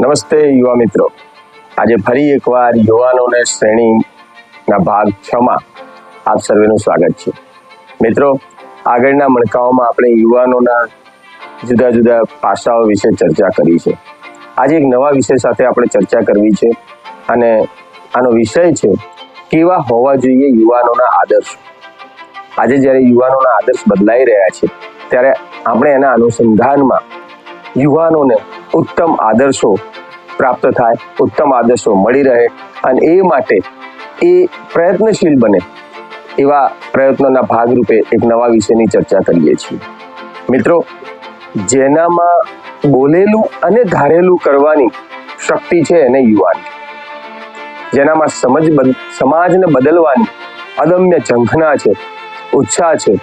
નમસ્તે યુવા મિત્રો. આજે ફરી એકવાર યુવાનોને શ્રેણીના ભાગ છ માં આપ સર્વેનું સ્વાગત છે. મિત્રો, આગળના મણકાઓમાં આપણે યુવાનોના જુદા જુદા પાસાઓ વિશે ચર્ચા કરી છે. આજે એક નવા વિષય સાથે આપણે ચર્ચા કરવી છે અને આનો વિષય છે, કેવા હોવા જોઈએ યુવાનોના આદર્શ? આજે જ્યારે યુવાનોના આદર્શ બદલાઈ રહ્યા છે, ત્યારે આપણે એના અનુસંધાનમાં યુવાનોને ઉત્તમ આદર્શો પ્રાપ્ત થાય, ઉત્તમ આદર્શો મળી રહે અને એ માટે એ પ્રયત્નશીલ બને એવા પ્રયત્નોના ભાગરૂપે એક નવા વિષયની ચર્ચા કરીએ છીએ. મિત્રો, જેનામાં બોલેલું અને ધારેલું કરવાની શક્તિ છે એને યુવાન. જેનામાં સમજ સમાજને બદલવાની અદમ્ય ઝંખના છે, ઉત્સાહ છે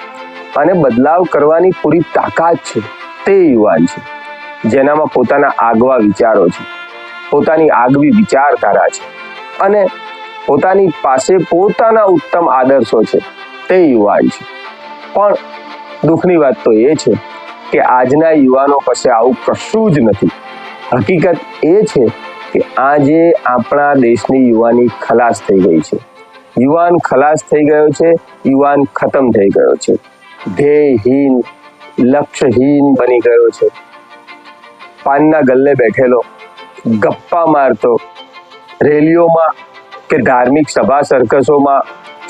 અને બદલાવ કરવાની પૂરી તાકાત છે તે યુવાન છે. જેનામાં પોતાના આગવા વિચારો છે, પોતાની આગવી વિચારધારા છે અને પોતાની પાસે પોતાના ઉત્તમ આદર્શો છે તે યુવાન છે. પણ દુઃખની વાત તો એ છે કે આજના યુવાનો પાસે આવું કશું જ નથી. હકીકત એ છે કે આજે આપણા દેશની યુવાની ખલાસ થઈ ગઈ છે. યુવાન ખલાસ થઈ ગયો છે, યુવાન ખતમ થઈ ગયો છે. ધ્યેયહીન, લક્ષ્યહીન બની ગયો છે. પાનના ગલ્લે બેઠેલો, ગપ્પા મારતો, રેલીઓમાં કે ધાર્મિક સભા સર્કસોમાં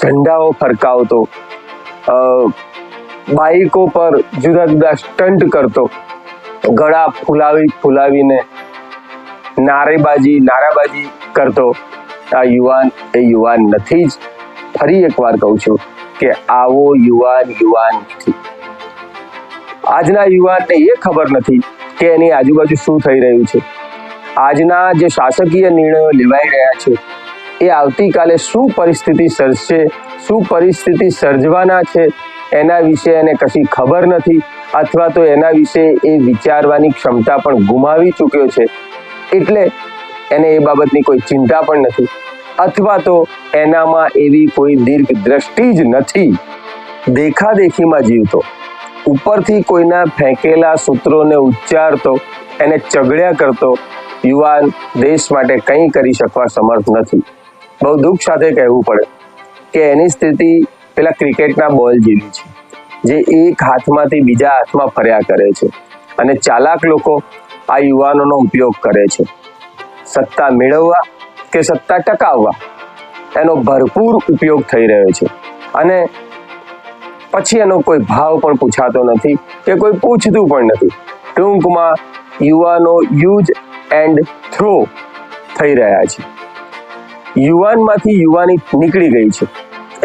ઝંડાઓ ફરકાવતો બાઇકો પર જુદા જુદા સ્ટન્ટ કરતો, ગળા ફુલાવી, ફુલાવીને નારેબાજી, નારાબાજી કરતો. આ યુવાન એ યુવાન નથી જ. ફરી એકવાર કહું છું કે આવો યુવાન યુવાન નથી. આજના યુવાનને એ ખબર નથી કે એની આજુબાજુ શું થઈ રહ્યું છે? આજના જે શાસકીય નિર્ણયો લેવાઈ રહ્યા છે, એ આવતીકાલે શું પરિસ્થિતિ સર્જશે, શું પરિસ્થિતિ સર્જવાના છે, એના વિશે એને કશી ખબર નથી, અથવા તો એના વિશે એ વિચારવાની ક્ષમતા પણ ગુમાવી ચૂક્યો છે, એટલે એને એ બાબતની કોઈ ચિંતા પણ નથી, અથવા તો એનામાં એવી કોઈ દીર્ઘ દ્રષ્ટિ જ નથી. દેખાદેખીમાં જીવતો. ઉપરથી કોઈના ફેંકેલા સૂત્રોને ઉચ્ચારતો, એને ચગડ્યા કરતો યુવાન દેશ માટે કંઈ કરી શકવા સમર્થ નથી. બહુ દુઃખ સાથે કહેવું પડે કે એની સ્થિતિ પેલા ક્રિકેટના બોલ જેવી છે, જે એક હાથમાંથી બીજા હાથમાં ફર્યા કરે છે અને ચાલાક લોકો આ યુવાનોનો ઉપયોગ કરે છે. સત્તા મેળવવા કે સત્તા ટકાવવા? એનો ભરપૂર ઉપયોગ થઈ રહ્યો છે અને પછી એનો કોઈ ભાવ પણ પૂછાતો નથી કે કોઈ પૂછતું પણ નથી. ટૂંકમાં યુવાનો યુઝ એન્ડ થ્રો થઈ રહ્યા છે. યુવાનમાંથી યુવાની નીકળી ગઈ છે.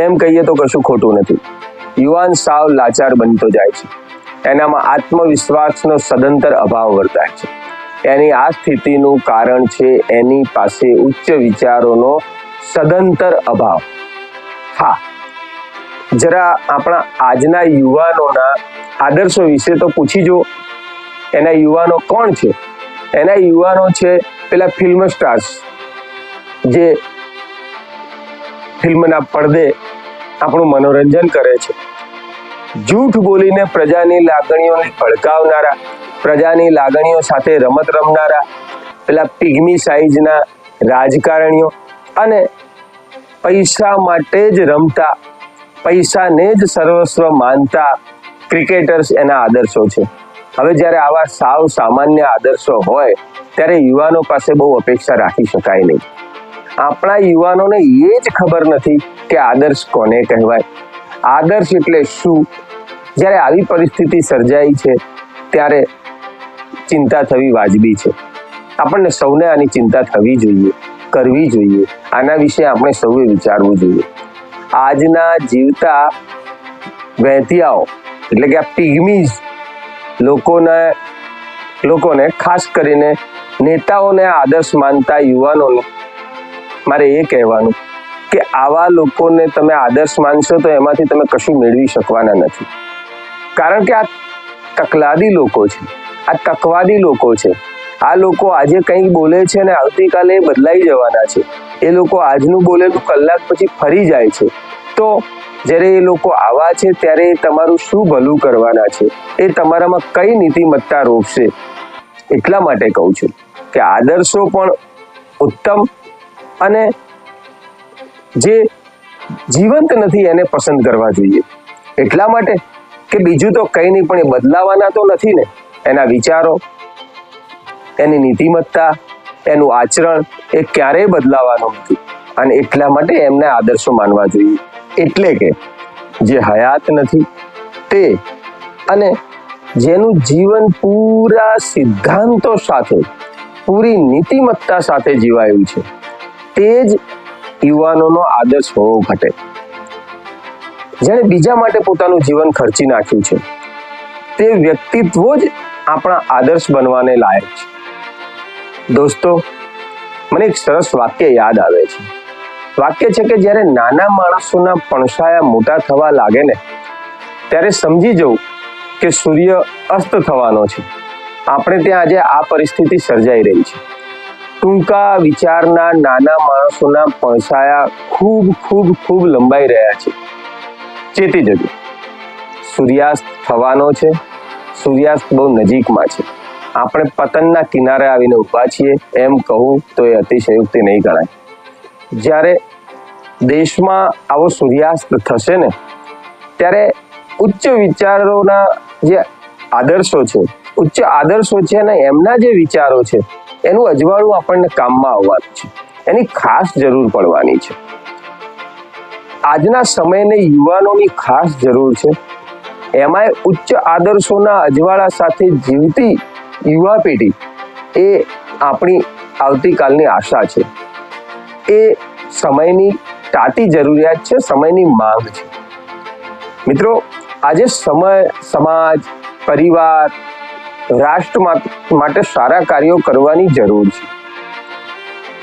એમ કહીએ તો કશું ખોટું નથી. યુવાન સાવ લાચાર બનતો જાય છે. એનામાં આત્મવિશ્વાસનો સદંતર અભાવ વર્તાય છે. એની આ સ્થિતિનું કારણ છે એની પાસે ઉચ્ચ વિચારોનો સદંતર અભાવ. હા જરા આપણા આજના યુવાનોના આદર્શો વિશે તો પૂછી જો એના યુવાનો કોણ છે? એના યુવાનો છે પેલા ફિલ્મ સ્ટાર્સ જે ફિલ્મના પડદે આપણું મનોરંજન કરે છે. જૂઠ બોલીને પ્રજાની લાગણીઓને ભડકાવનારા, પ્રજાની લાગણીઓ સાથે રમત રમનારા, પેલા પિગમી સાઈઝના રાજકારણીઓ અને પૈસા માટે જ રમતા પૈસાને જ સર્વસ્વ માનતા ક્રિકેટર્સ એના આદર્શો છે. હવે જ્યારે આવા સાવ સામાન્ય આદર્શો હોય, ત્યારે યુવાનો પાસે બહુ અપેક્ષા રાખી શકાય નહીં. આપણા યુવાનોને એ જ ખબર નથી કે આદર્શ કોને કહેવાય. આદર્શ એટલે શું? જ્યારે આવી પરિસ્થિતિ સર્જાઈ છે, ત્યારે ચિંતા થવી વાજબી છે. આપણને સૌને આની ચિંતા થવી જોઈએ, કરવી જોઈએ. આના વિશે આપણે સૌએ વિચારવું જોઈએ. આજના જીવતા વહેતિયાઓ, એટલે કે આ પિગ્મીઝ લોકોને લોકોને, ખાસ કરીને નેતાઓને આદર્શ માનતા યુવાનોને, મારે એ કહેવાનું કે આવા લોકોને તમે આદર્શ માનશો તો એમાંથી તમે કશું મેળવી શકવાના નથી. કારણ કે આ તકલાદી લોકો છે, આ તકવાદી લોકો છે. આ લોકો આજે કંઈક બોલે છે અને આવતીકાલે બદલાઈ જવાના છે. એ લોકો આજનું બોલેલું કલાક પછી ફરી જાય છે. તો જ્યારે એ લોકો આવા છે ત્યારે તમારું શું ભલું કરવાના છે? એ તમારામાં કઈ નીતિમત્તા રોપશે એટલા માટે કહું છું કે આદર્શો પણ ઉત્તમ અને જે જીવંત નથી એને પસંદ કરવા જોઈએ. એટલા માટે કે બીજું તો કંઈ નહીં, પણ એ બદલાવાના તો નથી ને. એના વિચારો, એની નીતિમત્તા એનું આચરણ એ ક્યારેય બદલાવાનું નથી. અને એટલા માટે એમને આદર્શો માનવા જોઈએ. એટલે કે જે હયાત નથી, તે અને જેનું જીવન પૂરા સિદ્ધાંતો સાથે, પૂરી નીતિમત્તા સાથે જીવાયું છે, તે જ યુવાનોનો આદર્શ હોવો ઘટે. જેણે બીજા માટે પોતાનું જીવન ખર્ચી નાખ્યું છે, તે વ્યક્તિત્વ જ આપણા આદર્શ બનવાને લાયક છે. દોસ્તો, મને એક સરસ વાક્ય યાદ આવે છે. વાક્ય છે કે જ્યારે નાના માણસોના પણસાયા મોટા થવા લાગે ને, ત્યારે સમજી જવું કે સૂર્ય અસ્ત થવાનો છે. આપણે ત્યાં આજે આ પરિસ્થિતિ સર્જાઈ રહી છે. ટૂંકા વિચારના નાના માણસોના પણસાયા ખૂબ ખૂબ ખૂબ લંબાઈ રહ્યા છે. ચેતી જજો. સૂર્યાસ્ત થવાનો છે. સૂર્યાસ્ત બહુ નજીકમાં છે. આપણે પતનના કિનારે આવીને ઊભા છીએ, એમ કહું તો એ અતિશયોક્તિ નહીં ગણાય. જ્યારે દેશમાં આવો સૂર્યાસ્ત થશે ને, ત્યારે ઉચ્ચ વિચારોના જે આદર્શો છે, ઉચ્ચ આદર્શો છે અને એમના જે વિચારો છે, એનું અજવાળું આપણને કામમાં આવવાનું છે. એની ખાસ જરૂર પડવાની છે. આજના સમયને યુવાનોની ખાસ જરૂર છે. એમાંય ઉચ્ચ આદર્શોના અજવાળા સાથે જીવતી યુવા પેઢી એ આપણી આવતીકાલની આશા છે. એ સમયની તાતી જરૂરિયાત છે, સમયની માંગ છે. મિત્રો, આજે સમય, સમાજ, પરિવાર, રાષ્ટ્ર માટે સારા કાર્યો કરવાની જરૂર છે.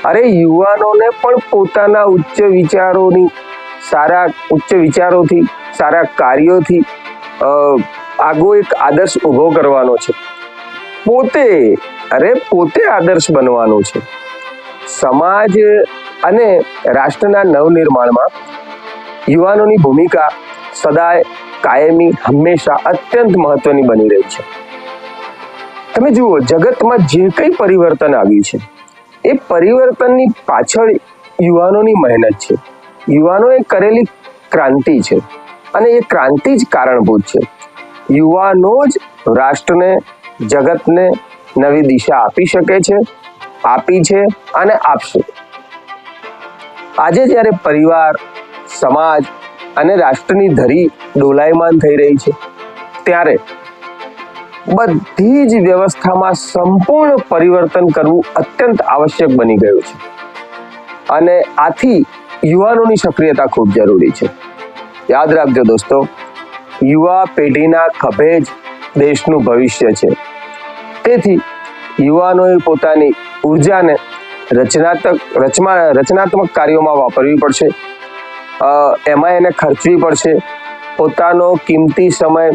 અરે, યુવાનોને પણ પોતાના ઉચ્ચ વિચારોની, સારા ઉચ્ચ વિચારોથી, સારા કાર્યોથી આગો એક આદર્શ ઊભો કરવાનો છે. પોતે, અરે પોતે આદર્શ બનવાનો છે. સમાજ અને રાષ્ટ્રના નવનિર્માણમાં યુવાનોની ભૂમિકા સદાય કાયમી, હંમેશા અત્યંત મહત્વની બની રહી છે. તમે જુઓ, જગતમાં જે કંઈ પરિવર્તન આવ્યું છે, એ પરિવર્તનની પાછળ યુવાનોની મહેનત છે. યુવાનોએ કરેલી ક્રાંતિ છે અને એ ક્રાંતિ જ કારણભૂત છે. યુવાનો જ રાષ્ટ્રને જગતને નવી દિશા આપી શકે છે, આપી છે અને આપશે. આજે જ્યારે પરિવાર, સમાજ અને રાષ્ટ્રની ધરી ડોલાયમાન થઈ રહી છે, ત્યારે બધી જ વ્યવસ્થામાં સંપૂર્ણ પરિવર્તન કરવું અત્યંત આવશ્યક બની ગયું છે. અને આથી યુવાનોની સક્રિયતા ખૂબ જરૂરી છે. યાદ રાખજો દોસ્તો, યુવા પેઢીના ખભે જ દેશનું ભવિષ્ય છે. તેથી યુવાનોએ પોતાની ઉર્જાને રચનાત્મક રચના રચનાત્મક કાર્યોમાં વાપરવી પડશે. એમાં એને ખર્ચવી પડશે. પોતાનો કિંમતી સમય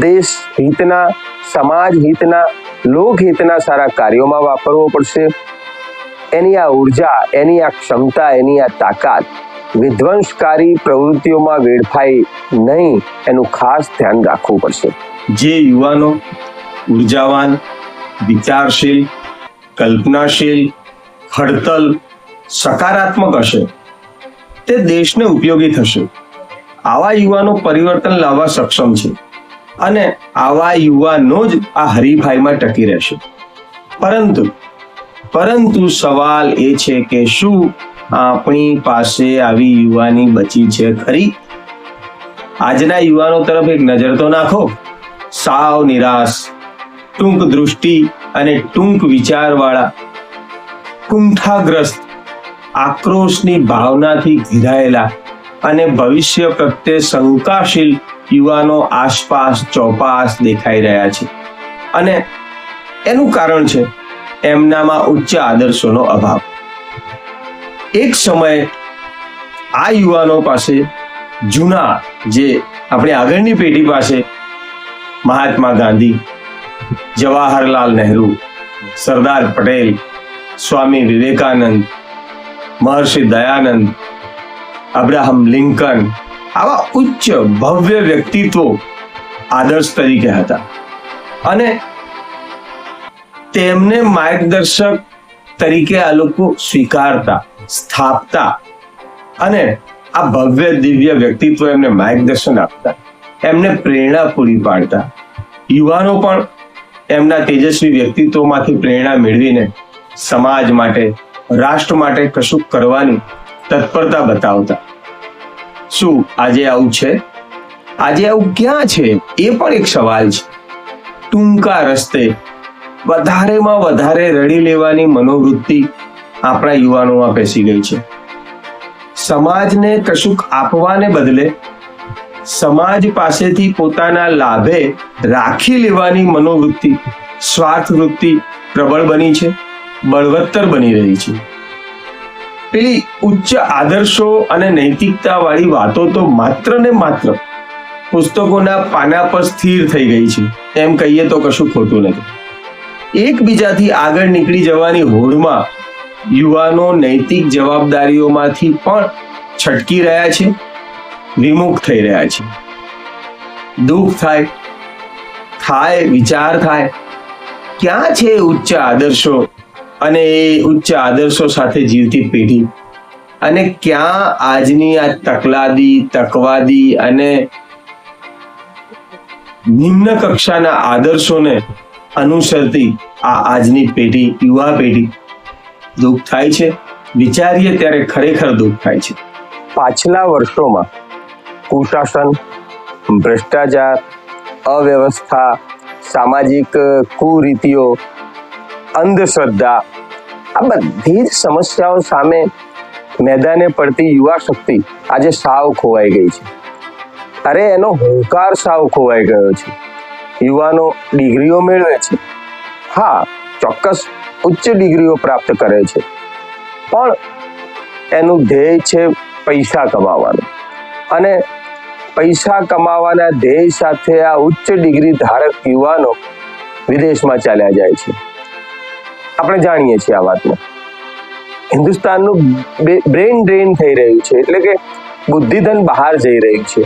દેશ હિતના, સમાજ હિતના લોકહિતના સારા કાર્યોમાં વાપરવો પડશે. એની આ ઊર્જા, એની આ ક્ષમતા, એની આ તાકાત વિધ્વંસકારી પ્રવૃત્તિઓમાં વેડફાય નહીં. એનું ખાસ ધ્યાન રાખવું પડશે. જે યુવાનો ઉર્જાવાન, વિચારશીલ, કલ્પનાશીલ ખડતલ સકારાત્મક હશે, તે દેશને ઉપયોગી થશે. આવા યુવાનો પરિવર્તન લાવવા સક્ષમ છે અને આવા યુવાનો જ આ હરીફાઈમાં ટકી રહેશે. પરંતુ પરંતુ સવાલ એ છે કે શું આપણી પાસે આવી યુવાની બચી છે ખરી? આજના યુવાનો તરફ એક નજર તો નાખો. સાવ નિરાશ, ટૂંક દૃષ્ટિ અને ટૂંક વિચારવાળા, કુંઠાગ્રસ્ત, આક્રોશની ભાવનાથી ઘેરાયેલા અને ભવિષ્ય પ્રત્યે શંકાશીલ યુવાનો આસપાસ ચોપાસ દેખાઈ રહ્યા છે. અને એનું કારણ છે એમનામાં ઉચ્ચ આદર્શોનો અભાવ. એક સમયે આ યુવાનો પાસે જૂના જે આપણી આગળની પેઢી પાસે મહાત્મા ગાંધી, જવાહરલાલ નહેરુ, સરદાર પટેલ, સ્વામી વિવેકાનંદ, મહર્ષિ દયાનંદ, અબ્રાહમ લિંકન આવા ઉચ્ચ ભવ્ય વ્યક્તિત્વો આદર્શ તરીકે હતા. અને તેમને માર્ગદર્શક તરીકે આ લોકો સ્વીકારતા, સ્થાપતા અને આ ભવ્ય દિવ્ય વ્યક્તિત્વ એમને માર્ગદર્શન આપતા, એમને પ્રેરણા પૂરી પાડતા. યુવાનો પણ એમના તેજસ્વી વ્યક્તિત્વમાંથી પ્રેરણા મેળવીને સમાજ માટે, રાષ્ટ્ર માટે કશુંક કરવાની તત્પરતા બતાવતા. શું આજે આવું છે? આજે આવું ક્યાં છે? એ પણ એક સવાલ છે. ટૂંકા રસ્તે વધારેમાં વધારે રડી લેવાની મનોવૃત્તિ આપણા યુવાનોમાં બેસી ગઈ છે. સમાજને કશુંક આપવાને બદલે સમાજ પાસેથી પોતાના લાભે રાખી લેવાની મનોવૃત્તિ, સ્વાર્થ વૃત્તિ પ્રબળ બની છે, બળવત્તર બની રહી છે. પેલી ઉચ્ચ આદર્શો અને નૈતિકતા વાળી વાતો તો માત્ર ને માત્ર પુસ્તકોના પાના પર સ્થિર થઈ ગઈ છે, એમ કહીએ તો કશું ખોટું નથી. એકબીજાથી આગળ નીકળી જવાની હોડમાં યુવાનો નૈતિક જવાબદારીઓમાંથી પણ છટકી રહ્યા છે વિમુખ થઈ રહ્યા છે. દુઃખ થાય થાય, વિચાર થાય. ક્યાં છે ઉચ્ચ આદર્શો અને એ ઉચ્ચ આદર્શો સાથે જીવતી પેઢી? અને ક્યાં આજની આ તકલાદી, તકવાદી અને નિમ્ન કક્ષાના આદર્શોને અનુસરતી આ આજની પેઢી, યુવા પેઢી? દુઃખ થાય છે? વિચારીએ ત્યારે ખરેખર દુઃખ થાય છે. પાછલા વર્ષોમાં કુશાસન, ભ્રષ્ટાચાર, અવ્યવસ્થા, સામાજિક કુરીતિઓ, અંધશ્રદ્ધા, આ બધી જ સમસ્યાઓ સામે મેદાને પડતી યુવા શક્તિ આજે સાવ ખોવાઈ ગઈ છે. અરે, એનો હુંકાર સાવ ખોવાઈ ગયો છે. યુવાનો ડિગ્રીઓ મેળવે છે. હા, ચોક્કસ ઉચ્ચ ડિગ્રીઓ પ્રાપ્ત કરે છે. પણ એનું ધ્યેય છે પૈસા કમાવાનું. અને પૈસા કમાવાના ધ્યેય સાથે આ ઉચ્ચ ડિગ્રી ધારક યુવાનો વિદેશમાં ચાલ્યા જાય છે. આપણે જાણીએ છીએ આ વાતને. હિન્દુસ્તાનનું બ્રેન ડ્રેન થઈ રહ્યું છે, એટલે કે બુદ્ધિધન બહાર જઈ રહ્યું છે.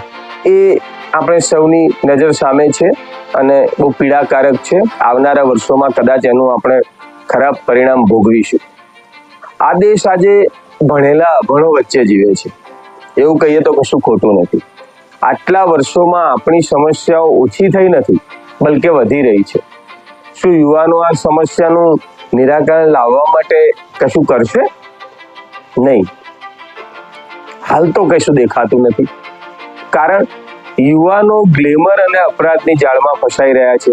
એ આપણે સૌની નજર સામે છે અને બહુ પીડાકારક છે. આવનારા વર્ષોમાં કદાચ એનું આપણે ખરાબ પરિણામ ભોગવીશું. આ દેશ આજે ભણેલા અભણો વચ્ચે જીવે છે. એવું કહીએ તો કશું ખોટું નથી. આટલા વર્ષોમાં આપણી સમસ્યાઓ ઓછી થઈ નથી, બલકે વધી રહી છે. શું યુવાનો આ સમસ્યાનું નિરાકરણ લાવવા માટે કશું કરશે? નહીં. હાલ તો કશું દેખાતું નથી. કારણ યુવાનો ગ્લેમર અને અપરાધની જાળમાં ફસાઈ રહ્યા છે.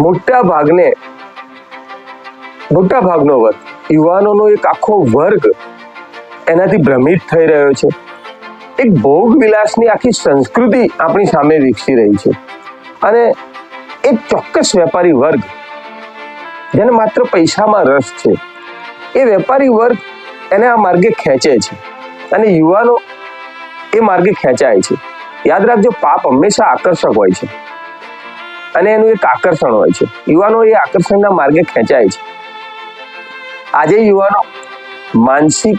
મોટા ભાગને, મોટા ભાગનો વર્ગ, યુવાનોનો એક આખો વર્ગ એનાથી ભ્રમિત થઈ રહ્યો છે. એક ભોગ વિલાસની આખી સંસ્કૃતિ આપણી સામે વિકસી રહી છે. અને એક ચોક્કસ વેપારી વર્ગ, જેને માત્ર પૈસામાં રસ છે, એ વેપારી વર્ગ એને આ માર્ગે ખેંચે છે. અને યુવાનો એ માર્ગે ખેંચાય છે. યાદ રાખજો, પાપ હંમેશા આકર્ષક હોય છે. અને એનું એક આકર્ષણ હોય છે. યુવાનો એ આકર્ષણના માર્ગે ખેંચાય છે. આજે યુવાનો માનસિક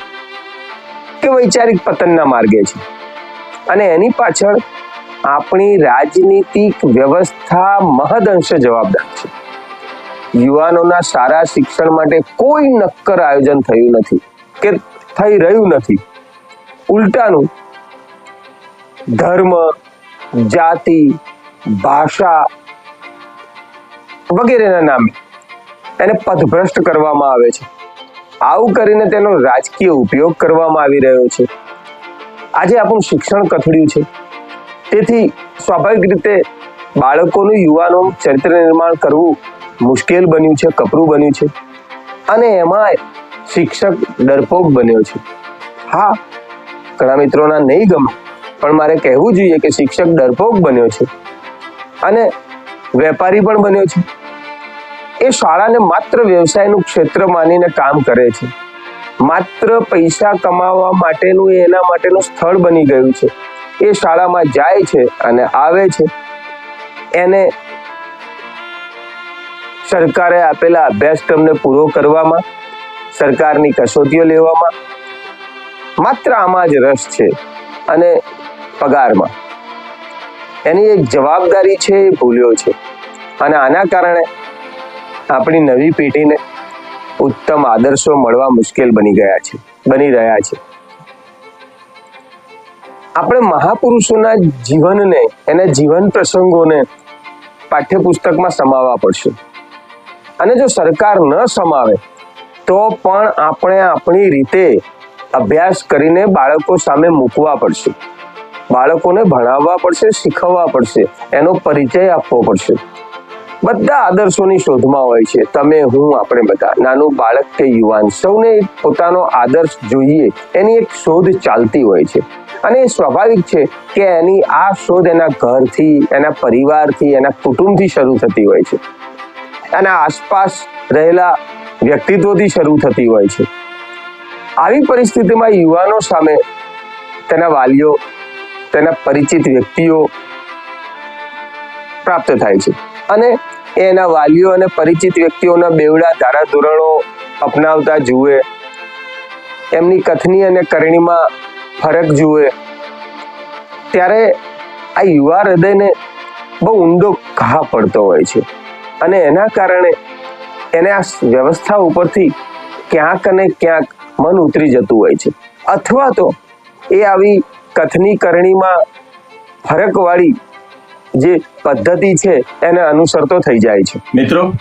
કે વૈચારિક પતનના માર્ગે છે. અને એની પાછળ આપણી રાજનીતિક વ્યવસ્થા મહદઅંશે જવાબદાર છે. યુવાનોના સારા શિક્ષણ માટે કોઈ નક્કર આયોજન થયું નથી કે થઈ રહ્યું નથી. ઉલટાનું, ધર્મ, જાતિ, ભાષા વગેરેના નામે એને પથભ્રષ્ટ કરવામાં આવે છે. આવું કરીને તેનો રાજકીય ઉપયોગ કરવામાં આવી રહ્યો છે. આજે આપણું શિક્ષણ કથળ્યું છે. તેથી સ્વાભાવિક રીતે બાળકોનું યુવાનો ચરિત્ર નિર્માણ કરવું મુશ્કેલ બન્યું છે, કપરું બન્યું છે. અને એમાં શિક્ષક ડરપોક બન્યો છે. હા, ઘણા મિત્રોના નહીં ગમે, પણ મારે કહેવું જોઈએ કે શિક્ષક ડરપોક બન્યો છે. અને વેપારી પણ બન્યો છે. એ શાળાને માત્ર વ્યવસાયનું ક્ષેત્ર માનીને કામ કરે છે. માત્ર પૈસા કમાવા માટેનું એના માટેનું સ્થળ બની ગયું છે. એ શાળામાં જાય છે અને આવે છે. એને સરકારે આપેલા અભ્યાસક્રમને પૂરો કરવામાં, સરકારની કસોટીઓ લેવામાં, માત્ર આમાં જ રસ છે અને પગારમાં. એની એક જવાબદારી છે એ ભૂલ્યો છે. અને આના કારણે આપણી નવી પેઢીને ઉત્તમ આદર્શો મળવા મુશ્કેલ બની ગયા છે, બની રહ્યા છે. આપણે મહાપુરુષોના જીવનને, એના જીવન પ્રસંગોને પાઠ્યપુસ્તકમાં સમાવવા પડશે. અને જો સરકાર ન સમાવે, તો પણ આપણે આપણી રીતે અભ્યાસ કરીને બાળકો સામે મૂકવા પડશે. બાળકોને ભણાવવા પડશે, શીખવવા પડશે, એનો પરિચય આપવો પડશે. બધા આદર્શોની શોધમાં હોય છે. તમે, હું, આપણે બધા. નાનું બાળક કે યુવાન, સૌને પોતાનો આદર્શ જોઈએ. એની એક શોધ ચાલતી હોય છે. અને એ સ્વાભાવિક છે કે એની આ શોધ એના ઘરથી, એના પરિવારથી, એના કુટુંબથી શરૂ થતી હોય છે. એના આસપાસ રહેલા વ્યક્તિત્વથી શરૂ થતી હોય છે. આવી પરિસ્થિતિમાં યુવાનો સામે તેના વાલીઓ, તેના પરિચિત વ્યક્તિઓ પ્રાપ્ત થાય છે. અને એના વાલીઓ અને પરિચિત વ્યક્તિઓના બેવડા ધારાધોરણો અપનાવતા જુએ. એમની કથની અને કરણીમાં ફરક જુએ. ત્યારે આ યુવા હૃદયને બહુ ઊંડો ઘા પડતો હોય છે અને એના કારણે એને આ વ્યવસ્થા ઉપરથી ક્યાંક અને ક્યાંક મન ઉતરી જતું હોય છે. અથવા તો એ આવી કથની કરણીમાં ફરકવાળી જે પદ્ધતિ છે, એને અનુસરતો થઈ જાય છે. મિત્રો,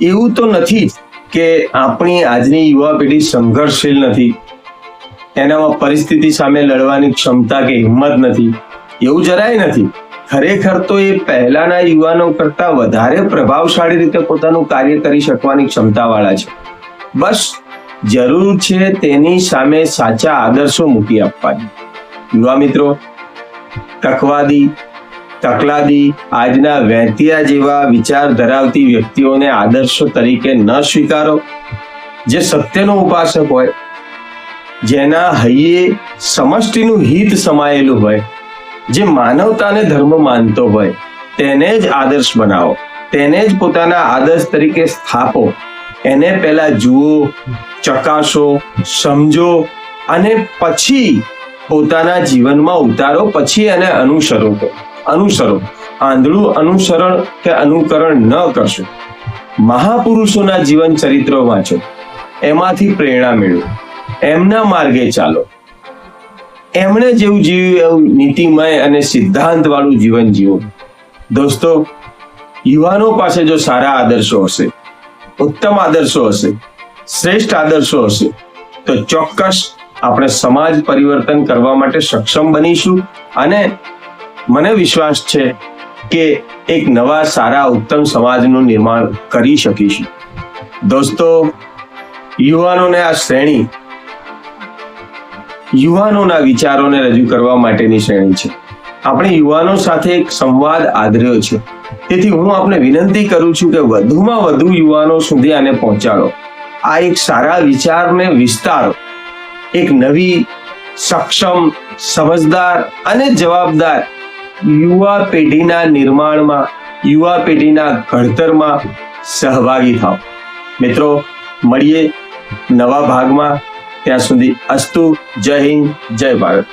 એવું તો નથી કે આપણી આજની યુવા પેઢી સંઘર્ષશીલ નથી. એનામાં પરિસ્થિતિ સામે લડવાની ક્ષમતા કે હિંમત નથી. એવું જરાય નથી. ખરેખર તો એ પહેલાના યુવાનો કરતા વધારે પ્રભાવશાળી રીતે પોતાનું કાર્ય કરી શકવાની ક્ષમતા વાળા છે. બસ, જરૂર છે તેની સામે સાચા આદર્શો મૂકી આપવાની. યુવા મિત્રો, તકવાદી તકલાદી આજના વેંતિયા જેવા વિચાર ધરાવતી વ્યક્તિઓને આદર્શો તરીકે ન સ્વીકારો. જે સત્યનો ઉપાસક હોય, જેના હૈયે સમષ્ટિનું હિત સમાયેલું હોય, જે માનવતાને ધર્મ માનતો હોય, તેને જ આદર્શ બનાવો, તેને જ પોતાના આદર્શ તરીકે સ્થાપો. એને પહેલા જુઓ, ચકાસો, સમજો અને પછી પોતાના જીવનમાં ઉતારો, પછી એને અનુસરો. કરો અનુસરો. આંધળું અનુસરણ કે અનુકરણ ન કરશો. મહાપુરુષોના જીવન ચરિત્રો વાંચો. એમાંથી પ્રેરણા મેળવો. એમના માર્ગે ચાલો. એમણે જેવું જીવ્યું એવું નીતિમય અને સિદ્ધાંત વાળું જીવન જીવો. દોસ્તો, યુવાનો પાસે જો સારા આદર્શો હશે, ઉત્તમ આદર્શો હશે, શ્રેષ્ઠ આદર્શો હશે, તો ચોક્કસ આપણે સમાજ પરિવર્તન કરવા માટે સક્ષમ બનીશું અને મને વિશ્વાસ છે કે એક નવા સારા ઉત્તમ સમાજનું નિર્માણ કરી શકીશું. દોસ્તો, યુવાનોને આ શ્રેણી, યુવાનોના વિચારોને રજૂ કરવા માટેની શ્રેણી છે. આપણે યુવાનો સાથે એક સંવાદ આદર્યો છે. તેથી હું આપને વિનંતી કરું છું કે વધુમાં વધુ યુવાનો સુધી આને પહોંચાડો. આ એક સારા વિચારને વિસ્તારો, એક નવી સક્ષમ, સમજદાર અને જવાબદાર યુવા પેઢીના નિર્માણમાં, યુવા પેઢીના ઘડતરમાં સહભાગી થાઓ. મિત્રો, મળીએ નવા ભાગમાં. ત્યાં સુધી અસ્તુ, જય હિન્દ, જય ભારત.